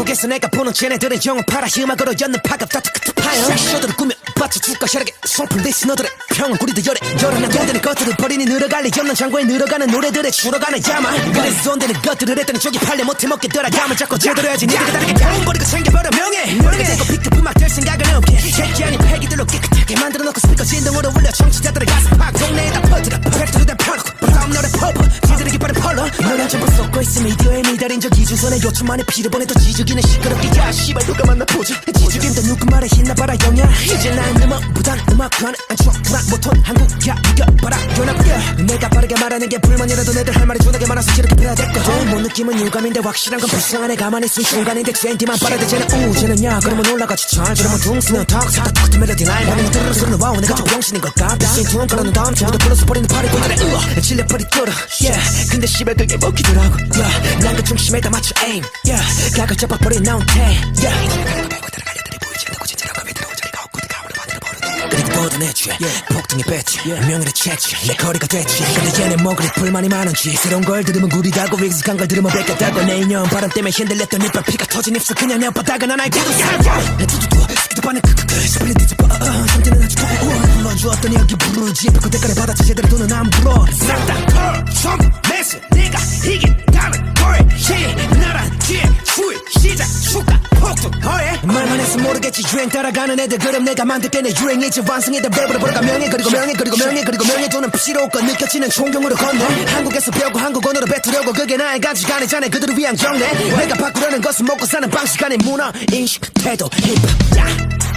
한국에서 내가 보는 쟤네들은 영업하라 음악으로 였는 파급 다트크트 파여 쇼들을 꾸며 받쳐줄까 혈액에 송풀 리스너들의 평은 구리도 열애 열어난 돈되는 것들을 버리니 늘어갈래 없는 창고에 늘어가는 노래들에 줄어가는 야마 그래서 돈되는 것들을 했더니 저기 팔려 못해 먹게 돌아가면 자꾸 제대로야지. 니들이 다르게 돈 버리고 챙겨버려. 명예 명예. 되고 픽업 음악 될 생각은 없게. 새끼 아닌 폐기들로 깨끗하게 만들어 놓고 스피커 진동으로 울려. 청취자들의 가슴 팍 동네에다 퍼뜨려. 팩트로 된 펴놓고. 다음 노래 퍼버 지들이 깃발을 펄러 너랑 전부 쏟고 있음 미디어에 미달인 적 2주 전에 요즘 만에 피를 보내도 지죽이는 시끄럽게. 야 씨발 누가 만나 보자 지죽인데 누구 말에 힘나봐라 영야. 이제 난 음악보단 음악하는 안 추억만 못한 한국야 이겨봐라 연합야 내가 빠르게 말하는 게 불만이라도 내들 할 말이 존나 게 많아서 지르게 패야 될거든 못 느낌은 유감인데 확실한 건 불쌍한 애 가만히 있은 순간인데 트렌디만 빠르대 쟤는 우 쟤는 야. 그러면 올라가지. 잘 저러면 둥스는 턱턱 멜로디 라인 반응이 들으는 소리는 와우. 내가 좀 병신인 것 같다. 신투한 거라는 다음 주부터 불러서 버리는 파리 보들의 으아 질려버리 뚫어 yeah. 근데 씨발 그게 먹히더라고. Yeah. 난그 중심에다 맞춰 aim. Yeah. 각을 잡아버린 나온 태 yeah 모든 애취 폭등이 뺐지 명예를 채취 내 거리가 됐지. 근데 얘네 뭐 그리 불만이 많은지. 새로운 걸 들으면 구리다고 익숙한 걸 들으면 뺏겼다고. 내 인연 바람 때문에 흔들렸던 이빨 피가 터진 입술 그냥 내 오빠다가 난 아이 구두 살려 내 두두두. 스키도 반응 크크크. 스플릿 뒤집어. 상태는 아주 우와 불러주었더니 여기 부르지. 그 대가를 받았지. 제대로 돈은 안 불어. 쌍당 컬 시작. 수가 폭등 허에 말만 해서 모르겠지. 유행 따라가는 애들 그럼 내가 만들게 내 유행이지. 완성이다 벌어가 명예 그리고 명예 그리고 명예 그리고 명예 돈은 필요 없고 느껴지는 존경으로 건네. 한국에서 배우고 한국언어로 뱉으려고 그게 나의 가치가 아니잖아 그들을 위한 경례. 내가 바꾸려는 것은 먹고 사는 방식 아닌 문화 인식 태도 힙합. 야